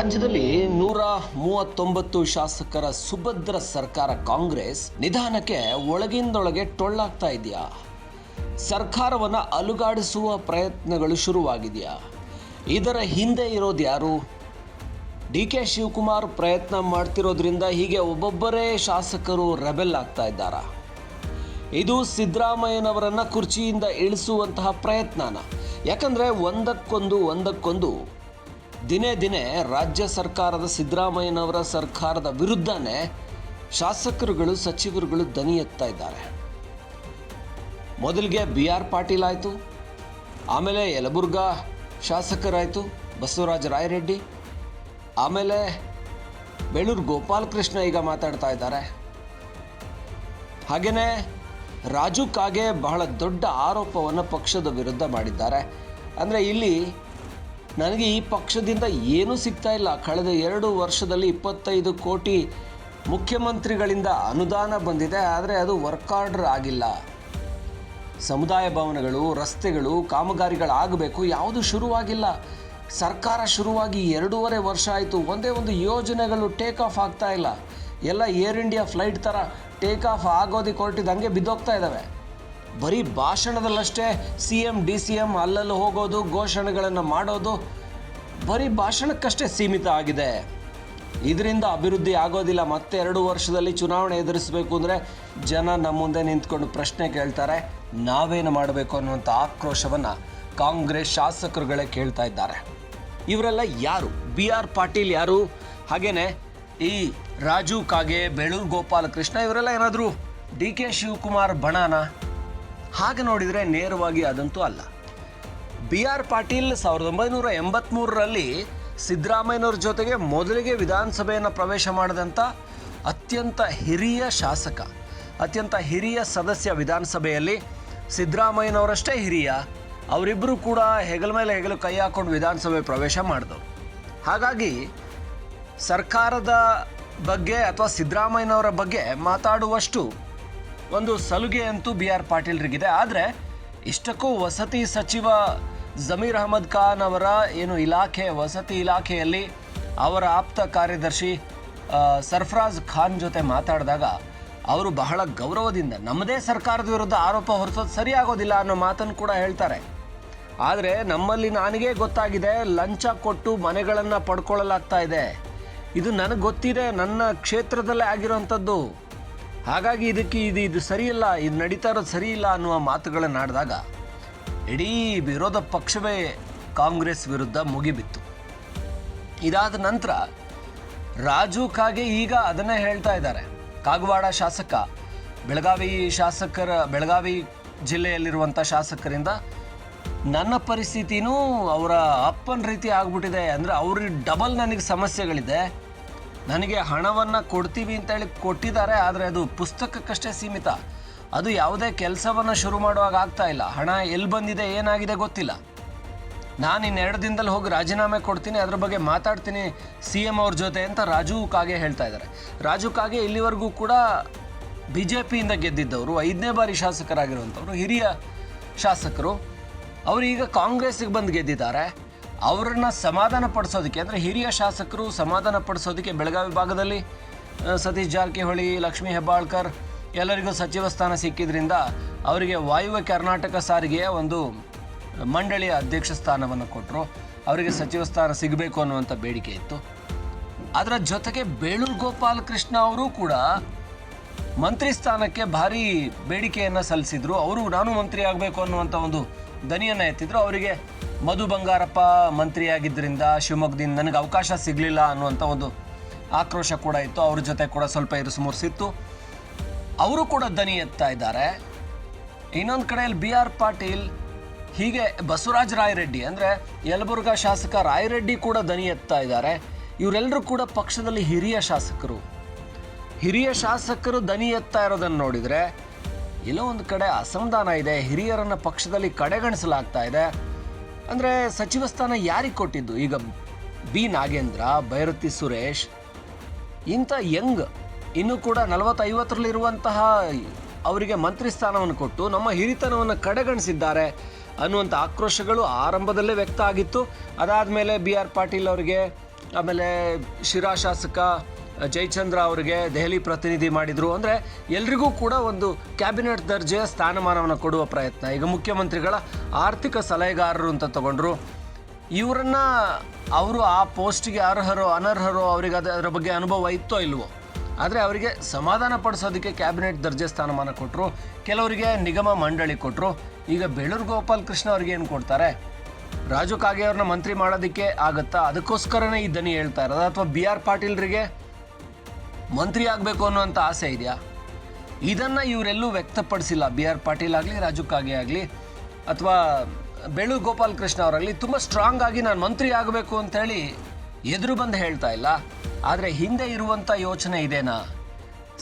ರಾಜ್ಯದಲ್ಲಿ ನೂರ ಮೂವತ್ತೊಂಬತ್ತು ಶಾಸಕರ ಸುಭದ್ರ ಸರ್ಕಾರ ಕಾಂಗ್ರೆಸ್ ನಿಧಾನಕ್ಕೆ ಒಳಗಿಂದೊಳಗೆ ಟೊಳ್ಳಾಗ್ತಾ ಇದೆಯಾ? ಸರ್ಕಾರವನ್ನ ಅಲುಗಾಡಿಸುವ ಪ್ರಯತ್ನಗಳು ಶುರುವಾಗಿದೆಯಾ? ಇದರ ಹಿಂದೆ ಇರೋದು ಯಾರು? ಡಿ ಕೆ ಶಿವಕುಮಾರ್ ಪ್ರಯತ್ನ ಮಾಡ್ತಿರೋದ್ರಿಂದ ಹೀಗೆ ಒಬ್ಬೊಬ್ಬರೇ ಶಾಸಕರು ರೆಬೆಲ್ ಆಗ್ತಾ ಇದ್ದಾರಾ? ಇದು ಸಿದ್ದರಾಮಯ್ಯನವರನ್ನ ಕುರ್ಚಿಯಿಂದ ಇಳಿಸುವಂತಹ ಪ್ರಯತ್ನನ. ಯಾಕಂದ್ರೆ ಒಂದಕ್ಕೊಂದು ಒಂದಕ್ಕೊಂದು ದಿನೇ ದಿನೇ ರಾಜ್ಯ ಸರ್ಕಾರದ ಸಿದ್ದರಾಮಯ್ಯನವರ ಸರ್ಕಾರದ ವಿರುದ್ಧನೇ ಶಾಸಕರುಗಳು, ಸಚಿವರುಗಳು ದನಿ ಎತ್ತಾ ಇದ್ದಾರೆ. ಮೊದಲಿಗೆ ಬಿ ಆರ್ ಪಾಟೀಲ್ ಆಯಿತು, ಆಮೇಲೆ ಯಲಬುರ್ಗ ಶಾಸಕರಾಯಿತು ಬಸವರಾಜ ರಾಯರೆಡ್ಡಿ, ಆಮೇಲೆ ಬೇಳೂರು ಗೋಪಾಲಕೃಷ್ಣ ಈಗ ಮಾತಾಡ್ತಾ ಇದ್ದಾರೆ. ಹಾಗೆಯೇ ರಾಜು ಕಾಗೆ ಬಹಳ ದೊಡ್ಡ ಆರೋಪವನ್ನು ಪಕ್ಷದ ವಿರುದ್ಧ ಮಾಡಿದ್ದಾರೆ. ಅಂದರೆ ಇಲ್ಲಿ ನನಗೆ ಈ ಪಕ್ಷದಿಂದ ಏನೂ ಸಿಗ್ತಾ ಇಲ್ಲ. ಕಳೆದ ಎರಡು ವರ್ಷದಲ್ಲಿ ಇಪ್ಪತ್ತೈದು ಕೋಟಿ ಮುಖ್ಯಮಂತ್ರಿಗಳಿಂದ ಅನುದಾನ ಬಂದಿದೆ, ಆದರೆ ಅದು ವರ್ಕ್ ಆರ್ಡರ್ ಆಗಿಲ್ಲ. ಸಮುದಾಯ ಭವನಗಳು, ರಸ್ತೆಗಳು ಕಾಮಗಾರಿಗಳಾಗಬೇಕು ಯಾವುದು ಶುರುವಾಗಿಲ್ಲ. ಸರ್ಕಾರ ಶುರುವಾಗಿ ಎರಡೂವರೆ ವರ್ಷ ಆಯಿತು, ಒಂದೇ ಒಂದು ಯೋಜನೆಗಳು ಟೇಕ್ ಆಫ್ ಆಗ್ತಾ ಇಲ್ಲ. ಎಲ್ಲ ಏರ್ ಇಂಡಿಯಾ ಫ್ಲೈಟ್ ಥರ ಟೇಕ್ ಆಫ್ ಆಗೋದಕ್ಕೆ ಹೊರಟಿದ್ದು ಹಂಗೆ ಬಿದ್ದೋಗ್ತಾ ಇದ್ದಾವೆ ಬರೀ ಭಾಷಣದಲ್ಲಷ್ಟೇ C M D C M ಅಲ್ಲಲ್ಲಿ ಹೋಗೋದು, ಘೋಷಣೆಗಳನ್ನು ಮಾಡೋದು ಬರೀ ಭಾಷಣಕ್ಕಷ್ಟೇ ಸೀಮಿತ ಆಗಿದೆ. ಇದರಿಂದ ಅಭಿವೃದ್ಧಿ ಆಗೋದಿಲ್ಲ. ಮತ್ತೆ ಎರಡು ವರ್ಷದಲ್ಲಿ ಚುನಾವಣೆ ಎದುರಿಸಬೇಕು ಅಂದರೆ ಜನ ನಮ್ಮ ಮುಂದೆ ನಿಂತ್ಕೊಂಡು ಪ್ರಶ್ನೆ ಕೇಳ್ತಾರೆ. ನಾವೇನು ಮಾಡಬೇಕು ಅನ್ನುವಂಥ ಆಕ್ರೋಶವನ್ನು ಕಾಂಗ್ರೆಸ್ ಶಾಸಕರುಗಳೇ ಕೇಳ್ತಾ ಇದ್ದಾರೆ. ಇವರೆಲ್ಲ ಯಾರು? ಬಿ ಆರ್ ಪಾಟೀಲ್ ಯಾರು? ಹಾಗೇನೆ ಈ ರಾಜು, ಕಾಗೆ, ಬೇಳೂರು, ಗೋಪಾಲಕೃಷ್ಣ, ಇವರೆಲ್ಲ ಏನಾದರೂ ಡಿ ಕೆ ಶಿವಕುಮಾರ್ ಬಣಾನ? ಹಾಗೆ ನೋಡಿದರೆ ನೇರವಾಗಿ ಅದಂತೂ ಅಲ್ಲ. ಬಿ ಆರ್ ಪಾಟೀಲ್ ಸಾವಿರದ ಒಂಬೈನೂರ ಎಂಬತ್ತ್ಮೂರರಲ್ಲಿ ಸಿದ್ದರಾಮಯ್ಯನವ್ರ ಜೊತೆಗೆ ಮೊದಲಿಗೆ ವಿಧಾನಸಭೆಯನ್ನು ಪ್ರವೇಶ ಮಾಡಿದಂಥ ಅತ್ಯಂತ ಹಿರಿಯ ಶಾಸಕ, ಅತ್ಯಂತ ಹಿರಿಯ ಸದಸ್ಯ ವಿಧಾನಸಭೆಯಲ್ಲಿ ಸಿದ್ದರಾಮಯ್ಯನವರಷ್ಟೇ ಹಿರಿಯ. ಅವರಿಬ್ಬರು ಕೂಡ ಹೆಗಲ ಮೇಲೆ ಹೆಗಲು ಕೈ ಹಾಕೊಂಡು ವಿಧಾನಸಭೆ ಪ್ರವೇಶ ಮಾಡಿದವು ಹಾಗಾಗಿ ಸರ್ಕಾರದ ಬಗ್ಗೆ ಅಥವಾ ಸಿದ್ದರಾಮಯ್ಯನವರ ಬಗ್ಗೆ ಮಾತಾಡುವಷ್ಟು ಒಂದು ಸಲುಗೆ ಅಂತೂ ಬಿ ಆರ್ ಪಾಟೀಲ್ರಿಗಿದೆ. ಆದರೆ ಇಷ್ಟಕ್ಕೂ ವಸತಿ ಸಚಿವ ಜಮೀರ್ ಅಹಮದ್ ಖಾನ್ ಅವರ ಏನು ಇಲಾಖೆ, ವಸತಿ ಇಲಾಖೆಯಲ್ಲಿ ಅವರ ಆಪ್ತ ಕಾರ್ಯದರ್ಶಿ ಸರ್ಫರಾಜ್ ಖಾನ್ ಜೊತೆ ಮಾತಾಡಿದಾಗ ಅವರು ಬಹಳ ಗೌರವದಿಂದ ನಮ್ಮದೇ ಸರ್ಕಾರದ ವಿರುದ್ಧ ಆರೋಪ ಹೊರಿಸೋದು ಸರಿಯಾಗೋದಿಲ್ಲ ಅನ್ನೋ ಮಾತನ್ನು ಕೂಡ ಹೇಳ್ತಾರೆ. ಆದರೆ ನಮ್ಮಲ್ಲಿ ನನಗೆ ಗೊತ್ತಾಗಿದೆ, ಲಂಚ ಕೊಟ್ಟು ಮನೆಗಳನ್ನು ಪಡ್ಕೊಳ್ಳಲಾಗ್ತಾ ಇದೆ. ಇದು ನನಗೆ ಗೊತ್ತಿದೆ, ನನ್ನ ಕ್ಷೇತ್ರದಲ್ಲೇ ಆಗಿರೋವಂಥದ್ದು ಹಾಗಾಗಿ ಇದಕ್ಕೆ ಇದು ಇದು ಸರಿಯಿಲ್ಲ, ಇದು ನಡೀತಾ ಇರೋದು ಸರಿಯಿಲ್ಲ ಅನ್ನುವ ಮಾತುಗಳನ್ನು ಆಡಿದಾಗ ಇಡೀ ವಿರೋಧ ಪಕ್ಷವೇ ಕಾಂಗ್ರೆಸ್ ವಿರುದ್ಧ ಮುಗಿಬಿತ್ತು. ಇದಾದ ನಂತರ ರಾಜು ಕಾಗೆ ಈಗ ಅದನ್ನೇ ಹೇಳ್ತಾ ಇದ್ದಾರೆ. ಕಾಗವಾಡ ಶಾಸಕ, ಬೆಳಗಾವಿ ಶಾಸಕರ ಬೆಳಗಾವಿ ಜಿಲ್ಲೆಯಲ್ಲಿರುವಂಥ ಶಾಸಕರಿಂದ ನನ್ನ ಪರಿಸ್ಥಿತಿನೂ ಅವರ ಅಪ್ಪನ ರೀತಿ ಆಗ್ಬಿಟ್ಟಿದೆ. ಅಂದರೆ ಅವ್ರಿಗೆ ಡಬಲ್ ನನಗೆ ಸಮಸ್ಯೆಗಳಿದೆ. ನನಗೆ ಹಣವನ್ನು ಕೊಡ್ತೀವಿ ಅಂತೇಳಿ ಕೊಟ್ಟಿದ್ದಾರೆ, ಆದರೆ ಅದು ಪುಸ್ತಕಕ್ಕಷ್ಟೇ ಸೀಮಿತ. ಅದು ಯಾವುದೇ ಕೆಲಸವನ್ನು ಶುರು ಮಾಡುವಾಗ ಆಗ್ತಾ ಇಲ್ಲ. ಹಣ ಎಲ್ಲಿ ಬಂದಿದೆ, ಏನಾಗಿದೆ ಗೊತ್ತಿಲ್ಲ. ನಾನು ಇನ್ನೆರಡು ದಿನದಲ್ಲಿ ಹೋಗಿ ರಾಜೀನಾಮೆ ಕೊಡ್ತೀನಿ, ಅದ್ರ ಬಗ್ಗೆ ಮಾತಾಡ್ತೀನಿ ಸಿ ಎಂ ಅವ್ರ ಜೊತೆ ಅಂತ ರಾಜು ಕಾಗೆ ಹೇಳ್ತಾ ಇದ್ದಾರೆ. ರಾಜು ಕಾಗೆ ಇಲ್ಲಿವರೆಗೂ ಕೂಡ ಬಿ ಜೆ ಪಿಯಿಂದ ಗೆದ್ದಿದ್ದವರು, ಐದನೇ ಬಾರಿ ಶಾಸಕರಾಗಿರುವಂಥವ್ರು, ಹಿರಿಯ ಶಾಸಕರು. ಅವರು ಈಗ ಕಾಂಗ್ರೆಸ್ಸಿಗೆ ಬಂದು ಗೆದ್ದಿದ್ದಾರೆ. ಅವರನ್ನ ಸಮಾಧಾನ ಪಡಿಸೋದಕ್ಕೆ, ಅಂದರೆ ಹಿರಿಯ ಶಾಸಕರು ಸಮಾಧಾನ ಪಡಿಸೋದಕ್ಕೆ ಬೆಳಗಾವಿ ಭಾಗದಲ್ಲಿ ಸತೀಶ್ ಜಾರಕಿಹೊಳಿ, ಲಕ್ಷ್ಮೀ ಹೆಬ್ಬಾಳ್ಕರ್ ಎಲ್ಲರಿಗೂ ಸಚಿವ ಸ್ಥಾನ ಸಿಕ್ಕಿದ್ರಿಂದ ಅವರಿಗೆ ವಾಯುವ್ಯ ಕರ್ನಾಟಕ ಸಾರಿಗೆಯ ಒಂದು ಮಂಡಳಿಯ ಅಧ್ಯಕ್ಷ ಸ್ಥಾನವನ್ನು ಕೊಟ್ಟರು ಅವರಿಗೆ ಸಚಿವ ಸ್ಥಾನ ಸಿಗಬೇಕು ಅನ್ನುವಂಥ ಬೇಡಿಕೆ ಇತ್ತು. ಅದರ ಜೊತೆಗೆ ಬೇಳೂರು ಗೋಪಾಲಕೃಷ್ಣ ಅವರು ಕೂಡ ಮಂತ್ರಿ ಸ್ಥಾನಕ್ಕೆ ಭಾರಿ ಬೇಡಿಕೆಯನ್ನು ಸಲ್ಲಿಸಿದ್ರು. ಅವರು, ನಾನು ಮಂತ್ರಿ ಆಗಬೇಕು ಅನ್ನುವಂಥ ಒಂದು ದನಿಯನ್ನು ಎತ್ತಿದ್ರು. ಅವರಿಗೆ ಮಧು ಬಂಗಾರಪ್ಪ ಮಂತ್ರಿಯಾಗಿದ್ದರಿಂದ ಶಿವಮೊಗ್ಗದಿಂದ ನನಗೆ ಅವಕಾಶ ಸಿಗಲಿಲ್ಲ ಅನ್ನುವಂಥ ಒಂದು ಆಕ್ರೋಶ ಕೂಡ ಇತ್ತು. ಅವ್ರ ಜೊತೆ ಕೂಡ ಸ್ವಲ್ಪ ಇರುಸು ಮುರುಸಿತ್ತು ಅವರು ಕೂಡ ದನಿ ಎತ್ತಾ ಇದ್ದಾರೆ. ಇನ್ನೊಂದು ಕಡೆಯಲ್ಲಿ ಬಿ ಆರ್ ಪಾಟೀಲ್, ಹೀಗೆ ಬಸವರಾಜ ರಾಯರೆಡ್ಡಿ ಅಂದರೆ ಯಲಬುರ್ಗ ಶಾಸಕ ರಾಯರೆಡ್ಡಿ ಕೂಡ ದನಿ ಎತ್ತಾ ಇದ್ದಾರೆ. ಇವರೆಲ್ಲರೂ ಕೂಡ ಪಕ್ಷದಲ್ಲಿ ಹಿರಿಯ ಶಾಸಕರು. ಹಿರಿಯ ಶಾಸಕರು ದನಿ ಎತ್ತಾ ಇರೋದನ್ನು ನೋಡಿದರೆ ಎಲ್ಲೋ ಒಂದು ಕಡೆ ಅಸಮಾಧಾನ ಇದೆ. ಹಿರಿಯರನ್ನು ಪಕ್ಷದಲ್ಲಿ ಕಡೆಗಣಿಸಲಾಗ್ತಾ ಇದೆ. ಅಂದರೆ ಸಚಿವ ಸ್ಥಾನ ಯಾರಿಗೆ ಕೊಟ್ಟಿದ್ದು? ಈಗ ಬಿ ನಾಗೇಂದ್ರ, ಭೈರತಿ ಸುರೇಶ್, ಇಂಥ ಯಂಗ್, ಇನ್ನೂ ಕೂಡ ನಲವತ್ತೈವತ್ತರಲ್ಲಿರುವಂತಹ ಅವರಿಗೆ ಮಂತ್ರಿ ಸ್ಥಾನವನ್ನು ಕೊಟ್ಟು ನಮ್ಮ ಹಿರಿತನವನ್ನು ಕಡೆಗಣಿಸಿದ್ದಾರೆ ಅನ್ನುವಂಥ ಆಕ್ರೋಶಗಳು ಆರಂಭದಲ್ಲೇ ವ್ಯಕ್ತ ಆಗಿತ್ತು. ಅದಾದಮೇಲೆ ಬಿ ಆರ್ ಪಾಟೀಲ್ ಅವರಿಗೆ, ಆಮೇಲೆ ಶಿರಾ ಶಾಸಕ ಜಯಚಂದ್ರ ಅವರಿಗೆ ದೆಹಲಿ ಪ್ರತಿನಿಧಿ ಮಾಡಿದರು. ಅಂದರೆ ಎಲ್ರಿಗೂ ಕೂಡ ಒಂದು ಕ್ಯಾಬಿನೆಟ್ ದರ್ಜೆಯ ಸ್ಥಾನಮಾನವನ್ನು ಕೊಡುವ ಪ್ರಯತ್ನ. ಈಗ ಮುಖ್ಯಮಂತ್ರಿಗಳ ಆರ್ಥಿಕ ಸಲಹೆಗಾರರು ಅಂತ ತಗೊಂಡ್ರು. ಇವರನ್ನ ಅವರು ಆ ಪೋಸ್ಟ್ಗೆ ಅರ್ಹರೋ, ಅನರ್ಹರೋ, ಅವರಿಗೆ ಅದರ ಬಗ್ಗೆ ಅನುಭವ ಇತ್ತೋ ಇಲ್ವೋ, ಆದರೆ ಅವರಿಗೆ ಸಮಾಧಾನ ಪಡಿಸೋದಕ್ಕೆ ಕ್ಯಾಬಿನೆಟ್ ದರ್ಜೆ ಸ್ಥಾನಮಾನ ಕೊಟ್ಟರು ಕೆಲವರಿಗೆ ನಿಗಮ ಮಂಡಳಿ ಕೊಟ್ಟರು ಈಗ ಬೇಳೂರು ಗೋಪಾಲ್ ಕೃಷ್ಣ ಅವ್ರಿಗೆ ಏನು ಕೊಡ್ತಾರೆ? ರಾಜು ಕಾಗೆ ಅವ್ರನ್ನ ಮಂತ್ರಿ ಮಾಡೋದಕ್ಕೆ ಆಗುತ್ತಾ? ಅದಕ್ಕೋಸ್ಕರನೇ ಈ ದನಿ ಹೇಳ್ತಾ ಇರೋದು. ಅಥವಾ ಬಿ ಆರ್ ಪಾಟೀಲ್ರಿಗೆ ಮಂತ್ರಿ ಆಗಬೇಕು ಅನ್ನುವಂಥ ಆಸೆ ಇದೆಯಾ? ಇದನ್ನು ಇವರೆಲ್ಲೂ ವ್ಯಕ್ತಪಡಿಸಿಲ್ಲ. ಬಿ ಆರ್ ಪಾಟೀಲ್ ಆಗಲಿ, ರಾಜು ಕಾಗೆ ಆಗಲಿ, ಅಥವಾ ಬೆಳು ಗೋಪಾಲ್ ಕೃಷ್ಣ ಅವರಾಗಲಿ. ತುಂಬ ಸ್ಟ್ರಾಂಗ್ ಆಗಿ ನಾನು ಮಂತ್ರಿ ಆಗಬೇಕು ಅಂತೇಳಿ ಎದುರು ಬಂದು ಹೇಳ್ತಾ ಇಲ್ಲ. ಆದರೆ ಹಿಂದೆ ಇರುವಂಥ ಯೋಚನೆ ಇದೇನಾ?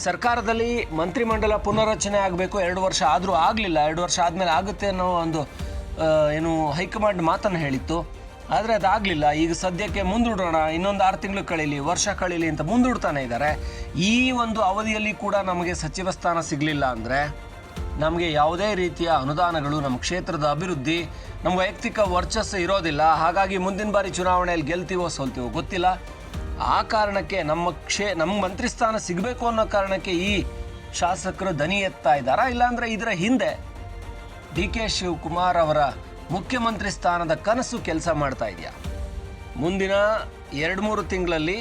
ಸರ್ಕಾರದಲ್ಲಿ ಮಂತ್ರಿಮಂಡಲ ಪುನರ್ರಚನೆ ಆಗಬೇಕು, ಎರಡು ವರ್ಷ ಆದರೂ ಆಗಲಿಲ್ಲ. ಎರಡು ವರ್ಷ ಆದಮೇಲೆ ಆಗುತ್ತೆ ಅನ್ನೋ ಒಂದು ಏನು ಹೈಕಮಾಂಡ್ ಮಾತನ್ನು ಹೇಳಿತ್ತು. ಆದರೆ ಅದಾಗಲಿಲ್ಲ. ಈಗ ಸದ್ಯಕ್ಕೆ ಮುಂದೂಡೋಣ. ಇನ್ನೊಂದು ಆರು ತಿಂಗಳು ಕಳೀಲಿ, ವರ್ಷ ಕಳೀಲಿ ಅಂತ ಮುಂದೂಡ್ತಾನೆ ಇದ್ದಾರೆ ಈ ಒಂದು ಅವಧಿಯಲ್ಲಿ ಕೂಡ ನಮಗೆ ಸಚಿವ ಸ್ಥಾನ ಸಿಗಲಿಲ್ಲ ಅಂದರೆ ನಮಗೆ ಯಾವುದೇ ರೀತಿಯ ಅನುದಾನಗಳು ನಮ್ಮ ಕ್ಷೇತ್ರದ ಅಭಿವೃದ್ಧಿ, ನಮ್ಮ ವೈಯಕ್ತಿಕ ವರ್ಚಸ್ಸು ಇರೋದಿಲ್ಲ. ಹಾಗಾಗಿ ಮುಂದಿನ ಬಾರಿ ಚುನಾವಣೆಯಲ್ಲಿ ಗೆಲ್ತೀವೋ ಸೋಲ್ತೀವೋ ಗೊತ್ತಿಲ್ಲ. ಆ ಕಾರಣಕ್ಕೆ ನಮ್ಮ ಕ್ಷೇ, ನಮ್ಮ ಮಂತ್ರಿ ಸ್ಥಾನ ಸಿಗಬೇಕು ಅನ್ನೋ ಕಾರಣಕ್ಕೆ ಈ ಶಾಸಕರು ದನಿ ಎತ್ತಾ ಇದ್ದಾರಾ? ಇಲ್ಲಾಂದರೆ ಇದರ ಹಿಂದೆ ಡಿ ಕೆ ಶಿವಕುಮಾರ್ ಅವರ ಮುಖ್ಯಮಂತ್ರಿ ಸ್ಥಾನದ ಕನಸು ಕೆಲಸ ಮಾಡ್ತಾ ಇದೆಯಾ? ಮುಂದಿನ ಎರಡು ಮೂರು ತಿಂಗಳಲ್ಲಿ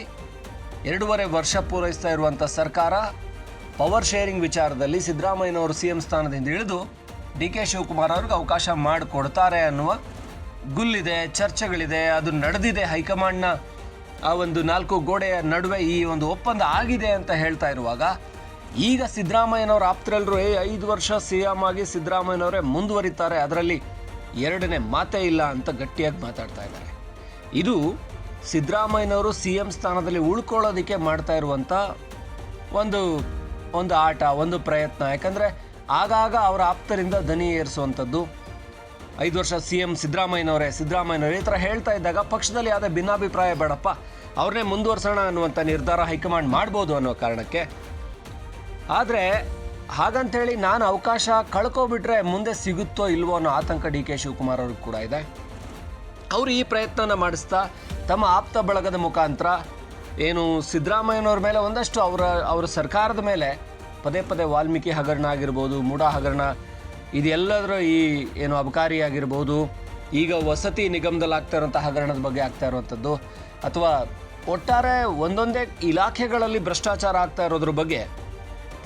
ಎರಡೂವರೆ ವರ್ಷ ಪೂರೈಸ್ತಾ ಇರುವಂಥ ಸರ್ಕಾರ ಪವರ್ ಶೇರಿಂಗ್ ವಿಚಾರದಲ್ಲಿ ಸಿದ್ದರಾಮಯ್ಯನವರು ಸಿ ಎಂ ಸ್ಥಾನದಿಂದ ಇಳಿದು ಡಿ ಕೆ ಶಿವಕುಮಾರ್ ಅವ್ರಿಗೆ ಅವಕಾಶ ಮಾಡಿಕೊಡ್ತಾರೆ ಅನ್ನುವ ಗುಲ್ಲಿದೆ, ಚರ್ಚೆಗಳಿದೆ, ಅದು ನಡೆದಿದೆ ಹೈಕಮಾಂಡ್ನ ಆ ಒಂದು ನಾಲ್ಕು ಗೋಡೆಯ ನಡುವೆ ಈ ಒಂದು ಒಪ್ಪಂದ ಆಗಿದೆ ಅಂತ ಹೇಳ್ತಾ ಇರುವಾಗ, ಈಗ ಸಿದ್ದರಾಮಯ್ಯನವರ ಆಪ್ತರೆಲ್ಲರೂ ಐದು ವರ್ಷ ಸಿ ಎಂ ಆಗಿ ಸಿದ್ದರಾಮಯ್ಯನವರೇ ಮುಂದುವರಿತಾರೆ, ಅದರಲ್ಲಿ ಎರಡನೇ ಮಾತೇ ಇಲ್ಲ ಅಂತ ಗಟ್ಟಿಯಾಗಿ ಮಾತಾಡ್ತಾ ಇದ್ದಾರೆ. ಇದು ಸಿದ್ದರಾಮಯ್ಯನವರು ಸಿ ಎಂ ಸ್ಥಾನದಲ್ಲಿ ಉಳ್ಕೊಳ್ಳೋದಕ್ಕೆ ಮಾಡ್ತಾ ಇರುವಂಥ ಒಂದು ಒಂದು ಆಟ, ಒಂದು ಪ್ರಯತ್ನ. ಯಾಕಂದರೆ ಆಗಾಗ ಅವರ ಆಪ್ತರಿಂದ ದನಿ ಏರಿಸುವಂಥದ್ದು. ಐದು ವರ್ಷ ಸಿ ಎಂ ಸಿದ್ದರಾಮಯ್ಯನವರೇ ಸಿದ್ದರಾಮಯ್ಯನವರೇ, ಈ ಥರ ಹೇಳ್ತಾ ಇದ್ದಾಗ ಪಕ್ಷದಲ್ಲಿ ಯಾವುದೇ ಭಿನ್ನಾಭಿಪ್ರಾಯ ಬೇಡಪ್ಪ. ಅವ್ರನ್ನೇ ಮುಂದುವರ್ಸೋಣ ಅನ್ನುವಂಥ ನಿರ್ಧಾರ ಹೈಕಮಾಂಡ್ ಮಾಡ್ಬೋದು ಅನ್ನೋ ಕಾರಣಕ್ಕೆ. ಆದರೆ ಹಾಗಂತೇಳಿ ನಾನು ಅವಕಾಶ ಕಳ್ಕೊಬಿಟ್ರೆ ಮುಂದೆ ಸಿಗುತ್ತೋ ಇಲ್ವೋ ಅನ್ನೋ ಆತಂಕ ಡಿ ಕೆ ಶಿವಕುಮಾರ್ ಅವ್ರಿಗೆ ಕೂಡ ಇದೆ. ಅವರು ಈ ಪ್ರಯತ್ನನ ಮಾಡಿಸ್ತಾ ತಮ್ಮ ಆಪ್ತ ಬಳಗದ ಮುಖಾಂತರ ಏನು ಸಿದ್ದರಾಮಯ್ಯನವ್ರ ಮೇಲೆ ಒಂದಷ್ಟು ಅವರ ಅವರ ಸರ್ಕಾರದ ಮೇಲೆ ಪದೇ ಪದೇ ವಾಲ್ಮೀಕಿ ಹಗರಣ ಆಗಿರ್ಬೋದು ಮೂಡ ಹಗರಣ ಇದೆಲ್ಲದರ ಈ ಏನು ಅಬಕಾರಿ ಆಗಿರ್ಬೋದು, ಈಗ ವಸತಿ ನಿಗಮದಲ್ಲಿ ಆಗ್ತಾ ಇರೋಂಥ ಹಗರಣದ ಬಗ್ಗೆ ಆಗ್ತಾ ಇರುವಂಥದ್ದು, ಅಥವಾ ಒಟ್ಟಾರೆ ಒಂದೊಂದೇ ಇಲಾಖೆಗಳಲ್ಲಿ ಭ್ರಷ್ಟಾಚಾರ ಆಗ್ತಾ ಇರೋದ್ರ ಬಗ್ಗೆ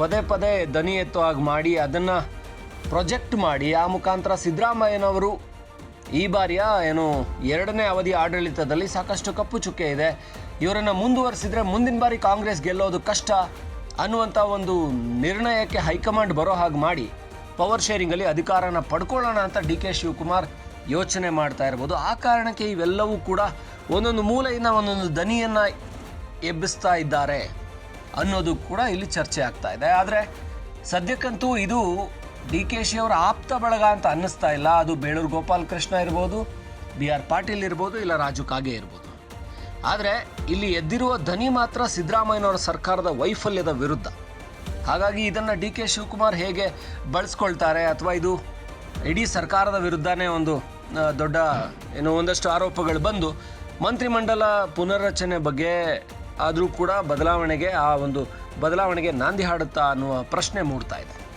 ಪದೇ ಪದೇ ದನಿ ಎತ್ತೋ ಹಾಗೆ ಮಾಡಿ ಅದನ್ನು ಪ್ರೊಜೆಕ್ಟ್ ಮಾಡಿ, ಆ ಮುಖಾಂತರ ಸಿದ್ದರಾಮಯ್ಯನವರು ಈ ಬಾರಿಯ ಏನು ಎರಡನೇ ಅವಧಿ ಆಡಳಿತದಲ್ಲಿ ಸಾಕಷ್ಟು ಕಪ್ಪು ಚುಕ್ಕೆ ಇದೆ. ಇವರನ್ನು ಮುಂದುವರಿಸಿದ್ರೆ ಮುಂದಿನ ಬಾರಿ ಕಾಂಗ್ರೆಸ್ ಗೆಲ್ಲೋದು ಕಷ್ಟ ಅನ್ನುವಂಥ ಒಂದು ನಿರ್ಣಯಕ್ಕೆ ಹೈಕಮಾಂಡ್ ಬರೋ ಹಾಗೆ ಮಾಡಿ ಪವರ್ ಶೇರಿಂಗಲ್ಲಿ ಅಧಿಕಾರನ ಪಡ್ಕೊಳ್ಳೋಣ ಅಂತ ಡಿ ಕೆ ಶಿವಕುಮಾರ್ ಯೋಚನೆ ಮಾಡ್ತಾ ಇರ್ಬೋದು. ಆ ಕಾರಣಕ್ಕೆ ಇವೆಲ್ಲವೂ ಕೂಡ ಒಂದೊಂದು ಮೂಲೆಯಿಂದ ಒಂದೊಂದು ದನಿಯನ್ನು ಎಬ್ಬಿಸ್ತಾ ಇದ್ದಾರೆ. ಅನ್ನೋದು ಕೂಡ ಇಲ್ಲಿ ಚರ್ಚೆ ಆಗ್ತಾ ಇದೆ. ಆದರೆ ಸದ್ಯಕ್ಕಂತೂ ಇದು ಡಿ ಕೆ ಶಿ ಅವರ ಆಪ್ತ ಬಳಗ ಅಂತ ಅನ್ನಿಸ್ತಾ ಇಲ್ಲ. ಅದು ಬೇಳೂರು ಗೋಪಾಲ್ ಕೃಷ್ಣ ಇರ್ಬೋದು, ಬಿ ಆರ್ ಪಾಟೀಲ್ ಇರ್ಬೋದು, ಇಲ್ಲ ರಾಜು ಕಾಗೆ ಇರ್ಬೋದು. ಆದರೆ ಇಲ್ಲಿ ಎದ್ದಿರುವ ಧ್ವನಿ ಮಾತ್ರ ಸಿದ್ದರಾಮಯ್ಯನವರ ಸರ್ಕಾರದ ವೈಫಲ್ಯದ ವಿರುದ್ಧ. ಹಾಗಾಗಿ ಇದನ್ನು ಡಿ ಕೆ ಶಿವಕುಮಾರ್ ಹೇಗೆ ಬಳಸ್ಕೊಳ್ತಾರೆ ಅಥವಾ ಇದು ಇಡೀ ಸರ್ಕಾರದ ವಿರುದ್ಧನೇ ಒಂದು ದೊಡ್ಡ, ಏನು ಒಂದಷ್ಟು ಆರೋಪಗಳು ಬಂದು, ಮಂತ್ರಿಮಂಡಲ ಪುನರ್ರಚನೆ ಬಗ್ಗೆ ಆದರೂ ಕೂಡ ಬದಲಾವಣೆಗೆ ಆ ಒಂದು ಬದಲಾವಣೆಗೆ ನಾಂದಿ ಹಾಡುತ್ತಾ ಅನ್ನುವ ಪ್ರಶ್ನೆ ಮೂಡ್ತಾ ಇದೆ.